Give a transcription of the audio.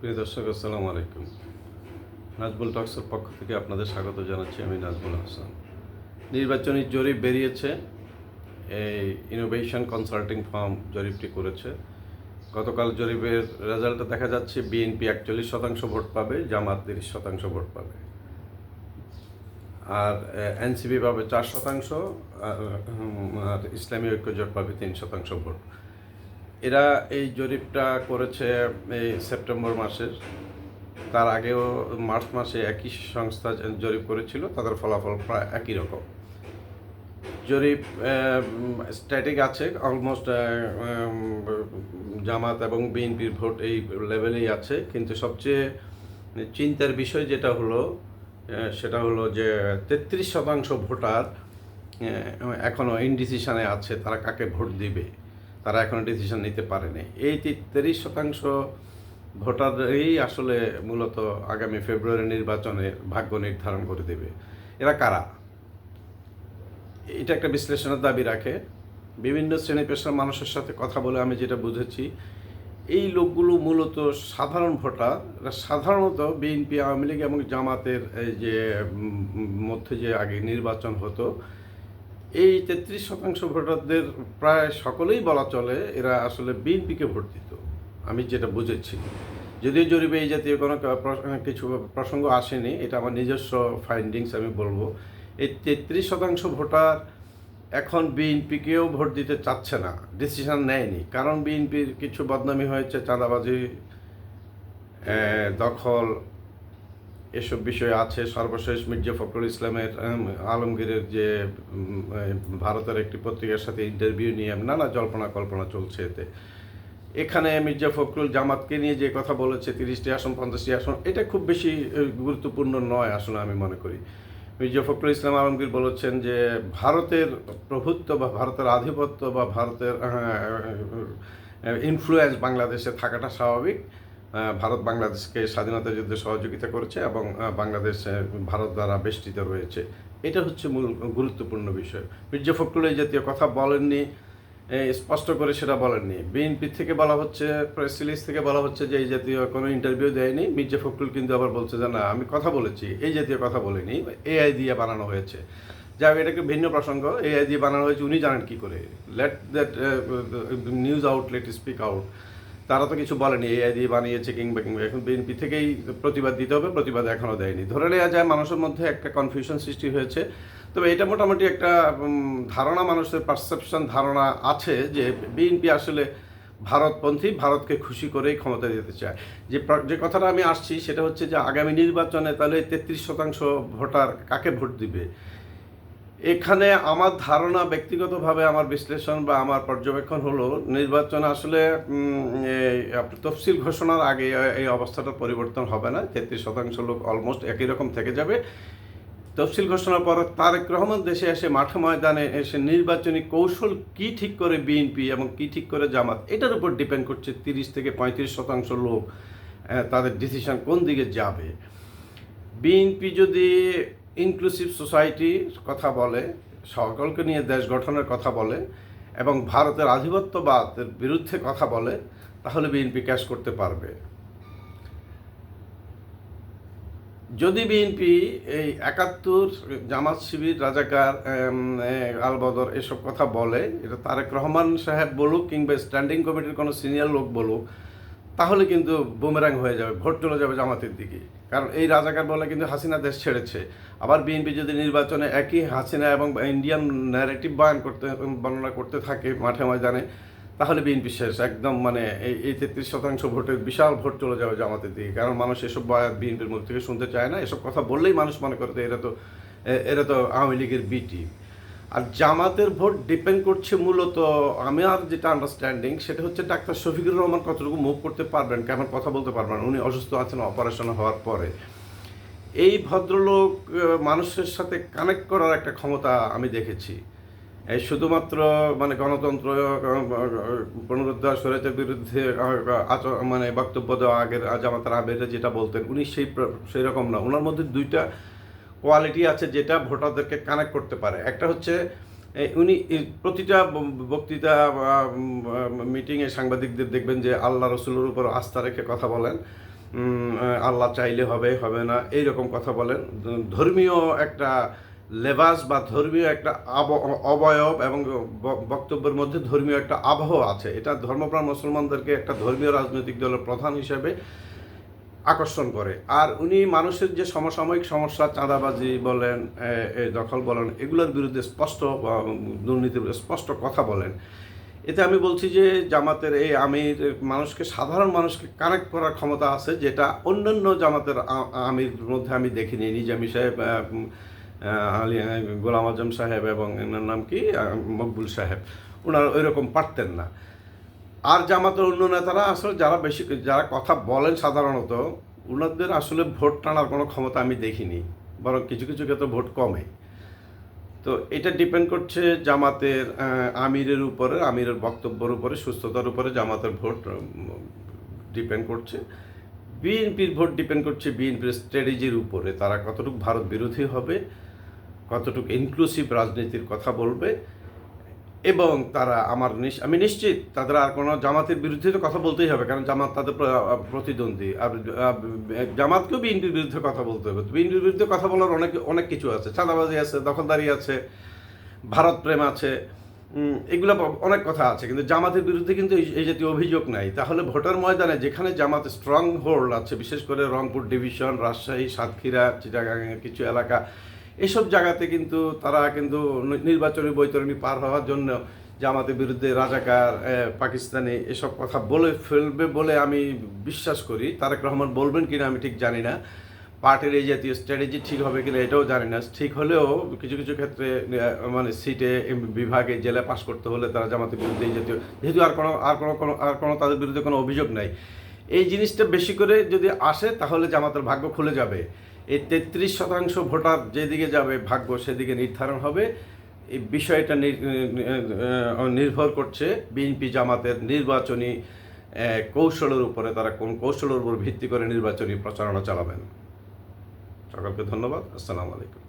প্রিয় দর্শক, আসসালামু আলাইকুম। নাজবুল টক্সের পক্ষ থেকে আপনাদের স্বাগত জানাচ্ছি আমি নাজবুল হাসান। নির্বাচনী জরিপ বেরিয়েছে। এই ইনোভেশন কনসাল্টিং ফার্ম জরিপটি করেছে। গতকাল জরিপের রেজাল্টে দেখা যাচ্ছে, বিএনপি একচল্লিশ শতাংশ ভোট পাবে, জামাত তিরিশ শতাংশ ভোট পাবে। আর এনসিপি পাবে চার শতাংশ আর ইসলামী ঐক্য জোট পাবে তিন শতাংশ ভোট। এরা এই জরিপটা করেছে এই সেপ্টেম্বর মাসের। তার আগেও মার্চ মাসে একই সংস্থা জরিপ করেছিল, তাদের ফলাফল প্রায় একই রকম। জরিপ স্ট্যাটিক আছে অলমোস্ট জামাত এবং বিএনপির ভোট এই লেভেলেই আছে। কিন্তু সবচেয়ে চিন্তার বিষয় যেটা হলো সেটা হলো যে তেত্রিশ শতাংশ ভোটার এখনও ইনডিসিশনে আছে, তারা কাকে ভোট দিবে। তারা এখনও ডিসিশন নিতে পারেনি। এই তিরিশ শতাংশ ভোটারই আসলে মূলত আগামী ফেব্রুয়ারি নির্বাচনে ভাগ্য নির্ধারণ করে দেবে। এরা কারা? এটা একটা বিশ্লেষণের দাবি রাখে। বিভিন্ন শ্রেণি পেশার মানুষের সাথে কথা বলে আমি যেটা বুঝেছি, এই লোকগুলো মূলত সাধারণ ভোটার। সাধারণত বিএনপি, আওয়ামী লীগ এবং জামাতের যে মধ্যে যে আগে নির্বাচন হতো এই তেত্রিশ শতাংশ ভোটারদের প্রায় সকলেই বলা চলে এরা আসলে বিএনপিকে ভোট দিত। আমি যেটা বুঝেছি। যদিও জরিপে এই জাতীয় কোনো কিছু প্রসঙ্গ আসেনি, এটা আমার নিজস্ব ফাইন্ডিংস আমি বলব। এই তেত্রিশ শতাংশ ভোটার এখন বিএনপিকেও ভোট দিতে চাচ্ছে না ডিসিশন নেয়নি। কারণ বিএনপির কিছু বদনামি হয়েছে, চাঁদাবাজি দখল এসব বিষয় আছে। সর্বশেষ মির্জা ফখরুল ইসলামের আলমগীরের যে ভারতের একটি পত্রিকার সাথে ইন্টারভিউ নিয়ে নানা জল্পনা কল্পনা চলছে এতে। এখানে মির্জা ফখরুল জামাতকে নিয়ে যে কথা বলেছে, তিরিশটি আসন, পঞ্চাশটি আসন, এটা খুব বেশি গুরুত্বপূর্ণ নয় আসলে আমি মনে করি। মির্জা ফখরুল ইসলাম আলমগীর বলেছেন যে, ভারতের প্রভুত্ব বা ভারতের আধিপত্য বা ভারতের ইনফ্লুয়েন্স বাংলাদেশে থাকাটা স্বাভাবিক। ভারত বাংলাদেশকে স্বাধীনতা যুদ্ধে সহযোগিতা করেছে এবং বাংলাদেশ ভারত দ্বারা বেষ্টিত রয়েছে। এটা হচ্ছে মূল গুরুত্বপূর্ণ বিষয়। মির্জা ফখরুল এই জাতীয় কথা বলেননি স্পষ্ট করে সেটা বলেননি। বিএনপি থেকে বলা হচ্ছে প্রেস রিলিজ থেকে বলা হচ্ছে যে এই জাতীয় কোনো ইন্টারভিউ দেয়নি। মির্জা ফখরুল কিন্তু আবার বলছে যে না আমি কথা বলেছি এই জাতীয় কথা বলিনি এআই দিয়ে বানানো হয়েছে। যাই হোক, এটা একটু ভিন্ন প্রসঙ্গ এআই দিয়ে বানানো হয়েছে উনি জানেন কী করে? Let that news outlet speak out তারা তো কিছু বলেনি এআই দিয়ে বানিয়েছে কিংবা কিংবা। এখন বিএনপি থেকেই প্রতিবাদ দিতে হবে, প্রতিবাদ এখনও দেয়নি। ধরে নেওয়া যায় মানুষের মধ্যে একটা কনফিউশন সৃষ্টি হয়েছে। তবে এটা মোটামুটি একটা ধারণা, মানুষের পারসেপশন ধারণা আছে যে বিএনপি আসলে ভারতপন্থী, ভারতকে খুশি করেই ক্ষমতা দিতে চায়। যে যে কথাটা আমি আসছি সেটা হচ্ছে যে আগামী নির্বাচনে তাহলে তেত্রিশ শতাংশ ভোটার কাকে ভোট দিবে? এখানে আমার ধারণা ব্যক্তিগতভাবে আমার বিশ্লেষণ বা আমার পর্যবেক্ষণ হলো, নির্বাচন আসলে তফসিল ঘোষণার আগে এই অবস্থাটা পরিবর্তন হবে না। তেত্রিশ শতাংশ লোক অলমোস্ট একই রকম থেকে যাবে। তফসিল ঘোষণার পর তারেক রহমান দেশে এসে মাঠে ময়দানে এসে নির্বাচনী কৌশল কি ঠিক করে বিএনপি এবং কি ঠিক করে জামাত, এটার উপর ডিপেন্ড করছে তিরিশ থেকে পঁয়ত্রিশ শতাংশ লোক তাদের ডিসিশন কোন দিকে যাবে। বিএনপি যদি ইনক্লুসিভ সোসাইটির কথা বলে, সকলকে নিয়ে দেশ গঠনের কথা বলে, এবং ভারতের আধিপত্যবাদের বিরুদ্ধে কথা বলে, তাহলে বিএনপি ক্যাশ করতে পারবে। যদি বিএনপি এই একাত্তর, জামাত শিবির, রাজাকার আলবদর এসব কথা বলে, এটা তারেক রহমান সাহেব বলুক কিংবা স্ট্যান্ডিং কমিটির কোনো সিনিয়র লোক বলুক, তাহলে কিন্তু বুমেরাং হয়ে যাবে, ভোট চলে যাবে জামাতের দিকে। কারণ এই রাজাকার বলে কিন্তু হাসিনা দেশ ছেড়েছে। আবার বিএনপি যদি নির্বাচনে একই হাসিনা এবং ইন্ডিয়ান ন্যারেটিভ বয়ান করতে, বর্ণনা করতে থাকে মাঠে ময়দানে, তাহলে বিএনপি শেষ। একদম মানে এই এই তেত্রিশ শতাংশ ভোটের বিশাল ভোট চলে যাবে জামাতের দিকে। কারণ মানুষ এসব বয়ান বিএনপির মুখ থেকে শুনতে চায় না। এসব কথা বললেই মানুষ মনে করে এরা তো এরা তো আওয়ামী লীগের বি টিম আর জামাতের ভোট ডিপেন্ড করছে মূলত আমি আর যেটা আন্ডারস্ট্যান্ডিং সেটা হচ্ছে ডাক্তার শফিকুর রহমান কতটুকু মুভ করতে পারবেন কেমন কথা বলতে পারবেন উনি অসুস্থ আছেন অপারেশন হওয়ার পরে। এই ভদ্রলোক মানুষের সাথে কানেক্ট করার একটা ক্ষমতা আমি দেখেছি। এই শুধুমাত্র মানে গণতন্ত্র পুনরুদ্ধার স্বরাজের বিরুদ্ধে আহ, আচ- মানে বক্তব্য দেওয়া আগের জামাতার আবেদে যেটা বলতেন উনি সেই সেই রকম না। ওনার মধ্যে দুইটা কোয়ালিটি আছে যেটা ভোটারদেরকে কানেক্ট করতে পারে। একটা হচ্ছে উনি প্রতিটা বক্তৃতা মিটিংয়ে সাংবাদিকদের দেখবেন যে আল্লাহ রসুলের উপর আস্থা রেখে কথা বলেন। আল্লাহ চাইলে হবে হবে না, এইরকম কথা বলেন। ধর্মীয় একটা লেবাস বা ধর্মীয় একটা আব- অবয়ব এবং বক্তব্যের মধ্যে ধর্মীয় একটা আবহ আছে। এটা ধর্মপ্রাণ মুসলমানদেরকে একটা ধর্মীয় রাজনৈতিক দলের প্রধান হিসেবে আকর্ষণ করে। আর উনি মানুষের যে সমসাময়িক সমস্যা, চাঁদাবাজি বলেন দখল বলেন, এগুলোর বিরুদ্ধে স্পষ্ট, বা, দুর্নীতির স্পষ্ট কথা বলেন। এতে আমি বলছি যে জামাতের এই আমির, মানুষকে, সাধারণ মানুষকে কানেক্ট করার ক্ষমতা আছে, যেটা অন্যান্য জামাতের আমির মধ্যে আমি দেখিনি। নিজামি সাহেব আলী গোলাম আজম সাহেব এবং এনার নাম কি? মকবুল সাহেব। ওনারা ওই রকম পারতেন না। আর জামাতের অন্য নেতারা আসলে যারা বেশি যারা কথা বলেন সাধারণত ওনাদের আসলে ভোট টানার কোনো ক্ষমতা আমি দেখিনি, বরং কিছু কিছু ক্ষেত্রে ভোট কমে। তো এটা ডিপেন্ড করছে জামাতের আমিরের উপরে, আমিরের বক্তব্যের উপরে, সুস্থতার উপরে জামাতের ভোট ডিপেন্ড করছে। বিএনপির ভোট ডিপেন্ড করছে বিএনপির স্ট্র্যাটেজির উপরে, তারা কতটুকু ভারত বিরোধী হবে, কতটুকু ইনক্লুসিভ রাজনীতির কথা বলবে। এবং তারা আমার আমি নিশ্চিত তাদের আর কোনো জামাতের বিরুদ্ধে তো কথা বলতেই হবে, কারণ জামাত তাদের প্রতিদ্বন্দ্বী। আর জামাতকেও বিএনপির বিরুদ্ধে কথা বলতে হবে। বিএনপির বিরুদ্ধে কথা বলার অনেক অনেক কিছু আছে। চাঁদাবাজি আছে, দখলদারি আছে, ভারত প্রেম আছে এগুলো অনেক কথা আছে। কিন্তু জামাতের বিরুদ্ধে কিন্তু এই- জাতীয় অভিযোগ নাই। তাহলে ভোটার ময়দানে যেখানে জামাত স্ট্রং হোল্ড আছে, বিশেষ করে রংপুর ডিভিশন রাজশাহী, সাতক্ষীরা চিটাগাংয়ের কিছু এলাকা এসব জায়গাতে কিন্তু তারা কিন্তু নির্বাচনী বৈতরণী পার হওয়ার জন্য জামাতের বিরুদ্ধে রাজাকার পাকিস্তানি এসব কথা বলে ফেলবে বলে আমি বিশ্বাস করি। তারেক রহমান বলবেন কিনা আমি ঠিক জানি না। পার্টির এই জাতীয় স্ট্র্যাটেজি ঠিক হবে কিনা এটাও জানি না। ঠিক হলেও কিছু কিছু ক্ষেত্রে মানে সিটে বিভাগে জেলা পাশ করতে হলে তারা জামাতের বিরুদ্ধে এই জাতীয় যেহেতু আর কোনো আর কোনো কোনো, আর কোনো তাদের বিরুদ্ধে কোনো অভিযোগ নাই। এই জিনিসটা বেশি করে যদি আসে তাহলে জামাতের ভাগ্য খুলে যাবে। এই তেত্রিশ শতাংশ ভোটার যেদিকে যাবে, ভাগ্য সেদিকে নির্ধারণ হবে। এই বিষয়টা নির্ভর করছে বিএনপি জামাতের নির্বাচনী কৌশলের উপরে তারা কোন কৌশলের উপর ভিত্তি করে নির্বাচনী প্রচারণা চালাবেন। সকলকে ধন্যবাদ। আসসালামু আলাইকুম।